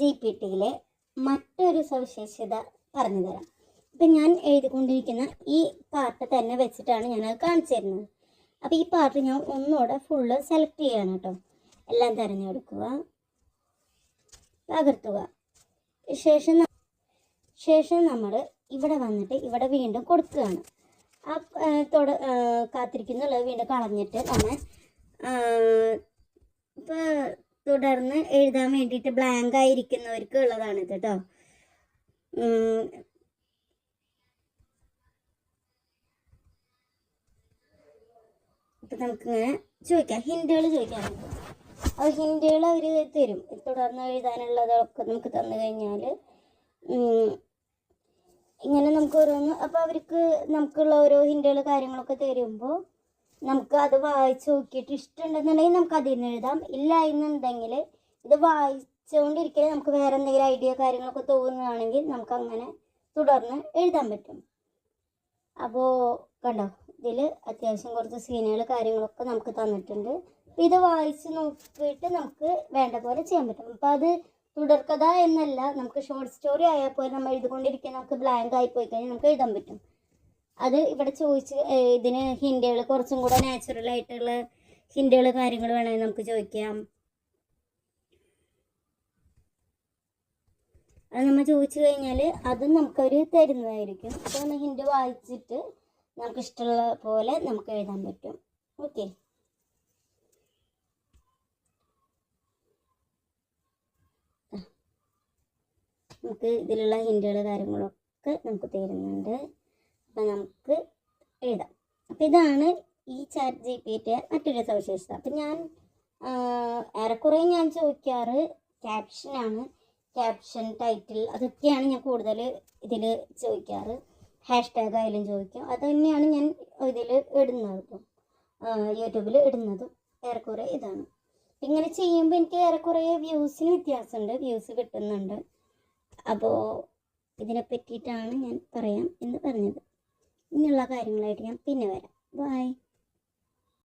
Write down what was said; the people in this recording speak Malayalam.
ജി പി ടിയിലെ മറ്റൊരു സവിശേഷത പറഞ്ഞു തരാം. ഇപ്പം ഞാൻ എഴുതിക്കൊണ്ടിരിക്കുന്ന ഈ പാർട്ട് തന്നെ വെച്ചിട്ടാണ് ഞാനത് കാണിച്ചു തരുന്നത്. അപ്പോൾ ഈ പാർട്ട് ഞാൻ ഒന്നുകൂടെ ഫുള്ള് സെലക്ട് ചെയ്യാണ് കേട്ടോ. എല്ലാം തിരഞ്ഞെടുക്കുക. പകർത്തുക ശേഷം ശേഷം നമ്മൾ ഇവിടെ വന്നിട്ട് ഇവിടെ വീണ്ടും കൊടുക്കുകയാണ്. ആ തുട കാത്തിരിക്കുന്നുള്ളത് വീണ്ടും കളഞ്ഞിട്ട് നമ്മൾ തുടർന്ന് എഴുതാൻ വേണ്ടിയിട്ട് ബ്ലാങ്ക് ആയിരിക്കുന്നവർക്ക് ഉള്ളതാണ് കേട്ടോ അപ്പൊ നമുക്ക് നമുക്കിങ്ങനെ ചോദിക്കാം. ഹിൻഡുകൾ ചോദിക്കാം. അപ്പോൾ ഹിൻഡുകൾ അവർ തരും. തുടർന്ന് എഴുതാനുള്ളതൊക്കെ നമുക്ക് തന്നു കഴിഞ്ഞാൽ ഇങ്ങനെ നമുക്ക് ഓരോന്ന് അപ്പോൾ അവർക്ക് നമുക്കുള്ള ഓരോ ഹിൻഡുകൾ കാര്യങ്ങളൊക്കെ തരുമ്പോൾ നമുക്ക് അത് വായിച്ച് നോക്കിയിട്ട് ഇഷ്ടമുണ്ടെന്നുണ്ടെങ്കിൽ നമുക്ക് അതിൽ നിന്ന് എഴുതാം. ഇല്ല എന്നുണ്ടെങ്കിൽ ഇത് വായിച്ചുകൊണ്ടിരിക്കൽ നമുക്ക് വേറെ എന്തെങ്കിലും ഐഡിയ കാര്യങ്ങളൊക്കെ തോന്നുകയാണെങ്കിൽ നമുക്ക് അങ്ങനെ തുടർന്ന് എഴുതാൻ പറ്റും. അപ്പോൾ കണ്ടോ ഇതിൽ അത്യാവശ്യം കുറച്ച് സീനുകൾ കാര്യങ്ങളൊക്കെ നമുക്ക് തന്നിട്ടുണ്ട്. അപ്പോൾ ഇത് വായിച്ച് നോക്കിയിട്ട് നമുക്ക് വേണ്ട പോലെ ചെയ്യാൻ പറ്റും. അപ്പോൾ അത് തുടർക്കഥ എന്നല്ല നമുക്ക് ഷോർട്ട് സ്റ്റോറി ആയാൽ പോലെ നമ്മൾ എഴുതിക്കൊണ്ടിരിക്കാൻ നമുക്ക് ബ്ലാങ്ക് ആയി പോയി കഴിഞ്ഞാൽ നമുക്ക് എഴുതാൻ പറ്റും. അത് ഇവിടെ ചോദിച്ച് ഇതിന് ഹിൻഡുകൾ കുറച്ചും കൂടെ നാച്ചുറൽ ആയിട്ടുള്ള ഹിൻഡുകൾ കാര്യങ്ങൾ വേണമെങ്കിൽ നമുക്ക് ചോദിക്കാം. അത് നമ്മൾ ചോദിച്ചു കഴിഞ്ഞാൽ അതും നമുക്കവർ തരുന്നതായിരിക്കും. അപ്പോൾ നമ്മൾ ഹിൻഡ് വായിച്ചിട്ട് നമുക്ക് ഇഷ്ടമുള്ള പോലെ നമുക്ക് എഴുതാൻ പറ്റും. ഓക്കെ. നമുക്ക് ഇതിലുള്ള ഹിൻഡുകൾ കാര്യങ്ങളൊക്കെ നമുക്ക് തരുന്നുണ്ട്. അപ്പം നമുക്ക് എഴുതാം. അപ്പം ഇതാണ് ഈ ചാറ്റ് ജി പി ടി മറ്റൊരു സവിശേഷത. അപ്പം ഞാൻ ഏറെക്കുറെ ഞാൻ ചോദിക്കാറ് ക്യാപ്ഷനാണ് ക്യാപ്ഷൻ ടൈറ്റിൽ അതൊക്കെയാണ് ഞാൻ കൂടുതൽ ഇതിൽ ചോദിക്കാറ്. ഹാഷ് ടാഗ് ആയാലും ചോദിക്കും. അത് തന്നെയാണ് ഞാൻ ഇതിൽ ഇടുന്നത് ഇപ്പം യൂട്യൂബിൽ ഇടുന്നതും ഏറെക്കുറെ ഇതാണ്. ഇങ്ങനെ ചെയ്യുമ്പോൾ എനിക്ക് ഏറെക്കുറെ വ്യൂസിന് വ്യത്യാസമുണ്ട്. വ്യൂസ് കിട്ടുന്നുണ്ട്. അപ്പോൾ ഇതിനെ പറ്റിയിട്ടാണ് ഞാൻ പറയാം എന്ന് പറഞ്ഞത്. ഇനിയുള്ള കാര്യങ്ങളായിട്ട് ഞാൻ പിന്നെ വരാം. ബൈ